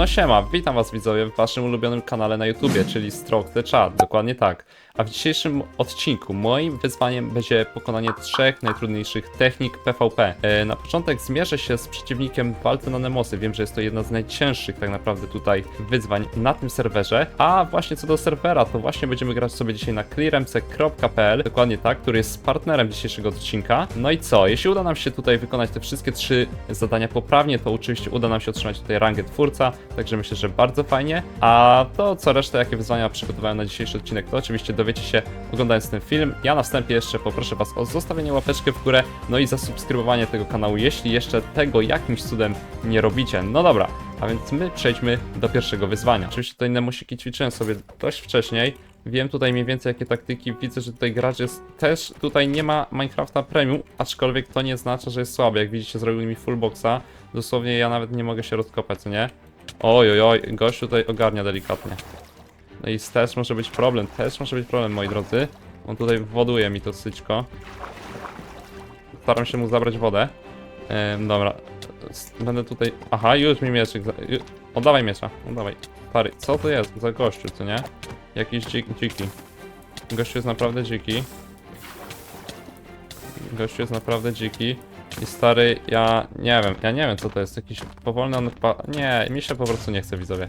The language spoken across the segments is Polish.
No siema, witam was widzowie w waszym ulubionym kanale na YouTubie, czyli Stroke the Chat, dokładnie tak. A w dzisiejszym odcinku moim wyzwaniem będzie pokonanie trzech najtrudniejszych technik PvP. E, na początek zmierzę się z przeciwnikiem walce na Nemosy. Wiem, że jest to jedna z najcięższych tak naprawdę tutaj wyzwań na tym serwerze. A właśnie co do serwera, to właśnie będziemy grać sobie dzisiaj na clearmc.pl, dokładnie tak, który jest partnerem dzisiejszego odcinka. No i co, jeśli uda nam się tutaj wykonać te wszystkie trzy zadania poprawnie, to oczywiście uda nam się otrzymać tutaj rangę twórca, także myślę, że bardzo fajnie. A to co resztę, jakie wyzwania przygotowałem na dzisiejszy odcinek, to oczywiście dowiecie się oglądając ten film. Ja na wstępie jeszcze poproszę was o zostawienie łapeczki w górę, no i zasubskrybowanie tego kanału, jeśli jeszcze tego jakimś cudem nie robicie. No dobra, a więc my przejdźmy do pierwszego wyzwania. Oczywiście tutaj nemusiki ćwiczyłem sobie dość wcześniej. Wiem tutaj mniej więcej jakie taktyki. Widzę, że tutaj gracz jest też tutaj nie ma Minecrafta Premium, aczkolwiek to nie znaczy, że jest słaby. Jak widzicie, zrobił mi full boxa. Dosłownie ja nawet nie mogę się rozkopać, co nie? Oj, oj, oj, gość tutaj ogarnia delikatnie. No i też może być problem, też może być problem, moi drodzy. On tutaj woduje mi to syćko. Staram się mu zabrać wodę. Ehm, dobra. Będę tutaj... Aha, już mi mieczyk... Za... ju- Oddawaj miecza, oddawaj. Pary, co to jest za gościu, co nie? Jakiś dzik, dziki. Gościu jest naprawdę dziki. Gościu jest naprawdę dziki. I stary, ja nie wiem, ja nie wiem co to jest, jakiś powolny on. Nie, mi się po prostu nie chce widzowie.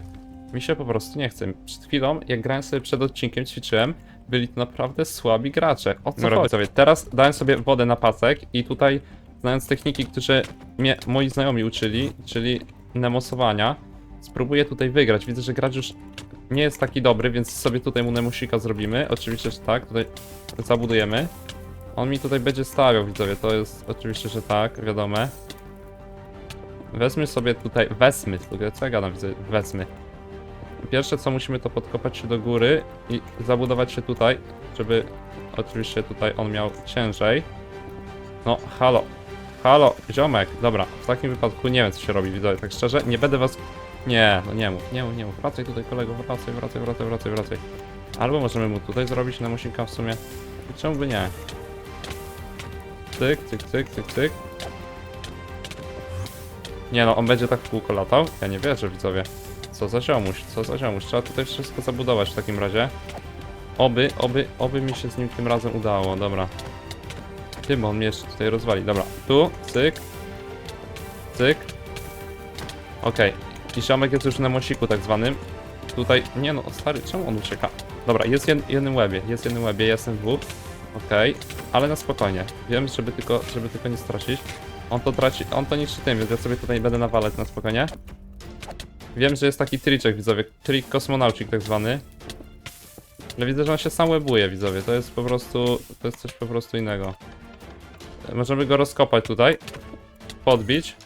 Mi się po prostu nie chce. Przed chwilą, jak grałem sobie przed odcinkiem, ćwiczyłem, byli to naprawdę słabi gracze. O co chodzi? Sobie. Teraz dałem sobie wodę na pasek i tutaj, znając techniki, które mnie moi znajomi uczyli, czyli nemosowania, spróbuję tutaj wygrać. Widzę, że gracz już nie jest taki dobry, więc sobie tutaj mu nemusika zrobimy. Oczywiście, że tak, tutaj zabudujemy. On mi tutaj będzie stawiał, widzowie, to jest oczywiście, że tak, wiadome. Wezmy sobie tutaj, wezmy, w ogóle co ja gadam, widzę, wezmy. Pierwsze co musimy to podkopać się do góry i zabudować się tutaj, żeby oczywiście tutaj on miał ciężej. No, halo, halo, ziomek, dobra, w takim wypadku nie wiem co się robi, widzowie, tak szczerze, nie będę was... Nie, no nie mów, nie mów, nie mów, wracaj tutaj kolego, wracaj, wracaj, wracaj, wracaj, wracaj. Albo możemy mu tutaj zrobić na musika w sumie, czemu by nie? Cyk, cyk, cyk, cyk, cyk. Nie no, on będzie tak w kółko latał? Ja nie wierzę, widzowie. Co za ziomuś, co za ziomuś. Trzeba tutaj wszystko zabudować w takim razie. Oby, oby, oby mi się z nim tym razem udało, dobra. Ty, bo on mnie jeszcze tutaj rozwali. Dobra, tu, cyk. Cyk. Okej. I ziomek jest już na mosiku tak zwanym. Tutaj, nie no, stary, czemu on ucieka? Dobra, jest jed, jednym łebie, jest jednym łebie, jestem w. Okej, ale na spokojnie. Wiem, żeby tylko, żeby tylko nie stracić. On to traci, on to niszczy tym, więc ja sobie tutaj będę nawalać na spokojnie. Wiem, że jest taki triczek, widzowie, trik kosmonaucik tak zwany. Ale widzę, że on się sam łebuje, widzowie, to jest po prostu, to jest coś po prostu innego. Możemy go rozkopać tutaj, podbić,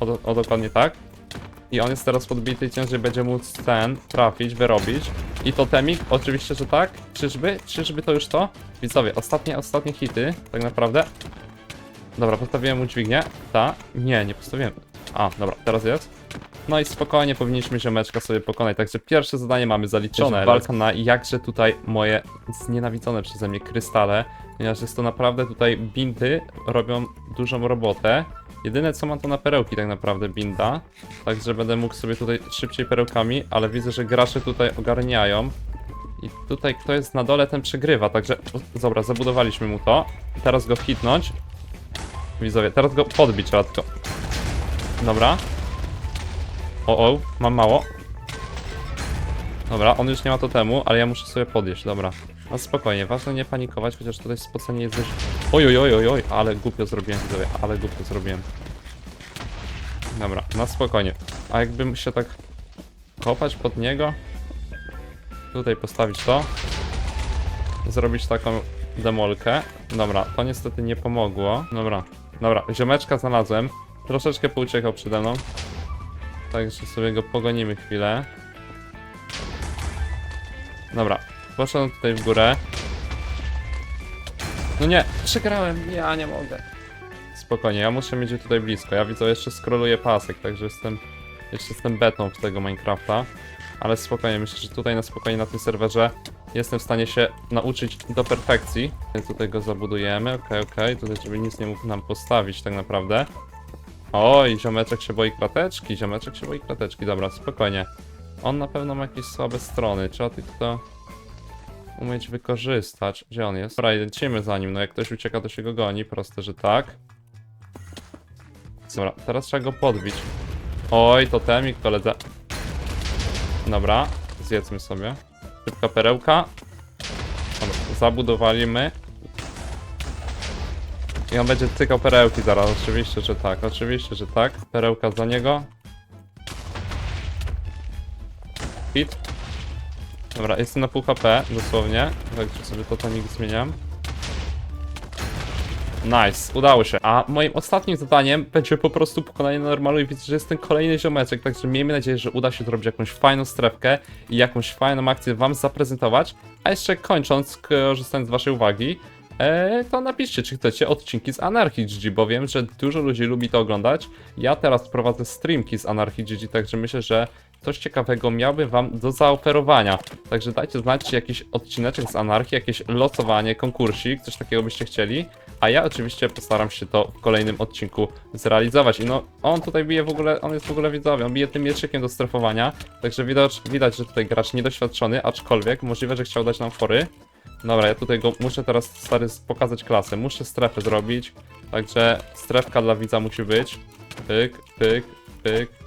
o, o dokładnie tak. I on jest teraz podbity i ciężej będzie móc ten trafić, wyrobić. I totemik, oczywiście, że tak. Czyżby? Czyżby to już to? Widzowie, ostatnie, ostatnie hity, tak naprawdę. Dobra, postawiłem mu dźwignię. Ta? Nie, nie postawiłem. A, dobra, teraz jest. No i spokojnie powinniśmy ziomeczka sobie pokonać. Także pierwsze zadanie mamy zaliczone. Walka na jakże tutaj moje znienawidzone przeze mnie krystale. Ponieważ jest to naprawdę tutaj bindy robią dużą robotę. Jedyne co mam to na perełki tak naprawdę binda. Także będę mógł sobie tutaj szybciej perełkami, ale widzę, że gracze tutaj ogarniają. I tutaj kto jest na dole, ten przegrywa, także... Dobra, zabudowaliśmy mu to. Teraz go hitnąć. Widzowie, teraz go podbić trzeba. Dobra. O, o, mam mało. Dobra, on już nie ma totemu, ale ja muszę sobie podjeść, dobra. No spokojnie, ważne nie panikować, chociaż tutaj spocenie jest dość... Oj, oj, oj, oj, oj, ale głupio zrobiłem, widzowie, ale głupio zrobiłem. Dobra, na spokojnie. A jakbym się tak kopać pod niego, tutaj postawić to, zrobić taką demolkę. Dobra, to niestety nie pomogło. Dobra, dobra, ziomeczka znalazłem. Troszeczkę pouciekał przede mną. Także sobie go pogonimy chwilę. Dobra, poszedłem tutaj w górę. No nie, przegrałem, ja nie mogę. Spokojnie, ja muszę mieć je tutaj blisko. Ja widzę, jeszcze scrolluję pasek, także jestem jeszcze jestem betą w tego Minecrafta. Ale spokojnie, myślę, że tutaj na spokojnie na tym serwerze jestem w stanie się nauczyć do perfekcji. Tutaj go zabudujemy, okej, okej, tutaj żeby nic nie mógł nam postawić tak naprawdę. Oj, ziomeczek się boi krateczki, ziomeczek się boi krateczki, dobra, spokojnie. On na pewno ma jakieś słabe strony, trzeba tylko to umieć wykorzystać. Gdzie on jest? Dobra, lecimy za nim, no jak ktoś ucieka, to się go goni, proste, że tak. Dobra, teraz trzeba go podbić. Oj, to temik, koledze. Dobra, zjedzmy sobie. Szybka perełka. Dobra, zabudowaliśmy. I on będzie tykał perełki zaraz, oczywiście, że tak, oczywiście, że tak. Perełka za niego. Hit. Dobra, jestem na pół HP, dosłownie. Także sobie totemik zmieniam. Nice, udało się. A moim ostatnim zadaniem będzie po prostu pokonanie normalu i widzę, że jest ten kolejny ziomeczek, także miejmy nadzieję, że uda się zrobić jakąś fajną strefkę i jakąś fajną akcję wam zaprezentować. A jeszcze kończąc, korzystając z waszej uwagi, e, to napiszcie, czy chcecie odcinki z Anarchii GG, bo wiem, że dużo ludzi lubi to oglądać. Ja teraz prowadzę streamki z Anarchii GG, także myślę, że coś ciekawego miałbym wam do zaoferowania. Także dajcie znać, jakiś odcineczek z Anarchii, jakieś losowanie, konkursik, coś takiego byście chcieli. A ja oczywiście postaram się to w kolejnym odcinku zrealizować. I no, on tutaj bije w ogóle, on jest w ogóle widzowy, on bije tym mieczykiem do strefowania. Także widać, widać, że tutaj gracz niedoświadczony, aczkolwiek możliwe, że chciał dać nam fory. Dobra, ja tutaj go muszę teraz stary pokazać klasę. Muszę strefę zrobić. Także strefka dla widza musi być. Pyk, pyk, pyk.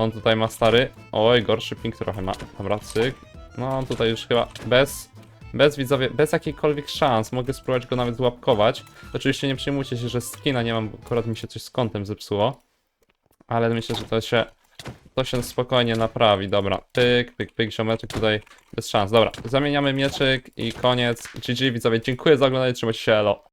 On tutaj ma stary. Oj, gorszy ping trochę ma. Dobra, cyk. No, tutaj już chyba bez. Bez widzowie, bez jakiejkolwiek szans. Mogę spróbować go nawet złapkować. Oczywiście nie przejmujcie się, że skina nie mam, bo akurat mi się coś z kątem zepsuło. Ale myślę, że to się. To się spokojnie naprawi. Dobra, pyk, pyk, pyk, ziomeczek tutaj bez szans. Dobra, zamieniamy mieczyk i koniec. GG widzowie, dziękuję za oglądanie, trzymajcie się, elo.